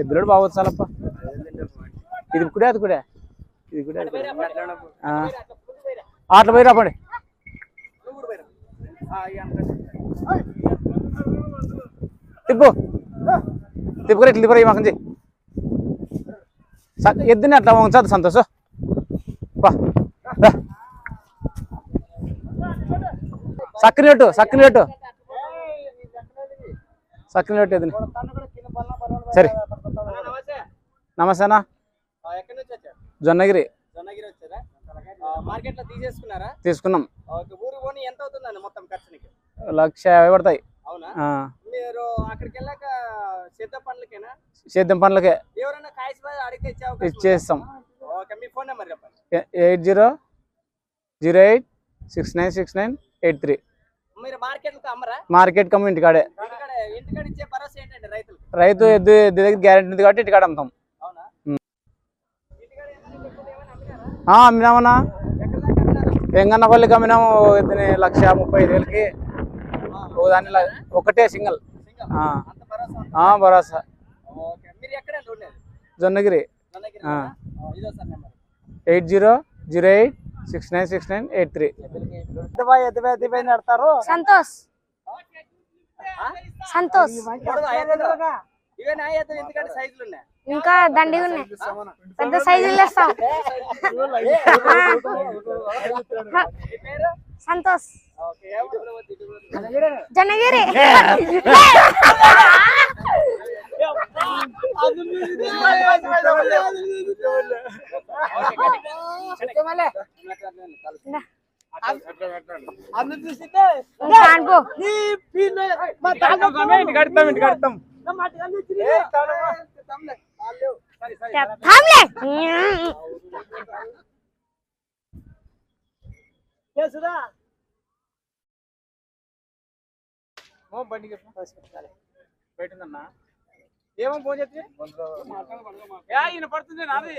ఎద్దులోడు బాగా చాలప్ప ఇది కూడా అది కూడా. ఇది కూడా అది అట్లా పోయి రాపండి. తిప్పు తిప్పుకొని ఇట్లా తిప్పురా మాకు ఎద్దుని అట్లా వంచదు సంతోషం. సక్కని పెట్టు సక్కని పెట్టు సక్కని పెట్టు ఎద్దుని. సరే. నమస్తే అన్న. ఎక్కడి నుంచి వచ్చారు? జొన్నగిరి. జొన్నగిరి వచ్చారా? మార్కెట్లో తీసేసుకున్నారా? తీసుకున్నాం. ఓకే ఊరు పోనీ ఎంత అవుతుందండి మొత్తం ఖర్చు నీకు లక్ష యాభై పడతాయి. అవునా? ఆ, మీరు అక్కడికి వెళ్ళాక సిద్ధ పండ్లకేనా సేద్యం పనులకే? ఇచ్చేస్తాం. ఓకే మీ ఫోన్ నెంబర్ చెప్పండి. Eight zero zero eight six nine six nine eight three. Market కమ్మ ఇంటికాడే. రైతు ఎద్దు దగ్గర గ్యారెంటీ ఉంది కాబట్టి ఇంటికాడ అమ్ముతాం. అమ్మినామన్నా? వెంగన్నపల్లికి అమ్మినాము ఎద్దుని లక్ష ముప్పై ఐదు వేలకి దాని ఒకటే సింగల్. సింగల్. ఆ. అంత భరోసా జొన్నగిరి. జొన్నగిరి ఆ. ఇదో sir number. Eight zero zero eight six nine six nine eight three. Santosh. Santosh. ఇంకా దండిగా ఉన్నాయి. పెద్ద సైజులు వేస్తాం సంతోష్. జనగిరి. ఇంకా అనుకో ఇంటికాడతాం థామ్లే పెట్టిందన్నా ఏమో ఫోన్ చేస్తే? ఏ, ఈయన పడుతుంది నాది.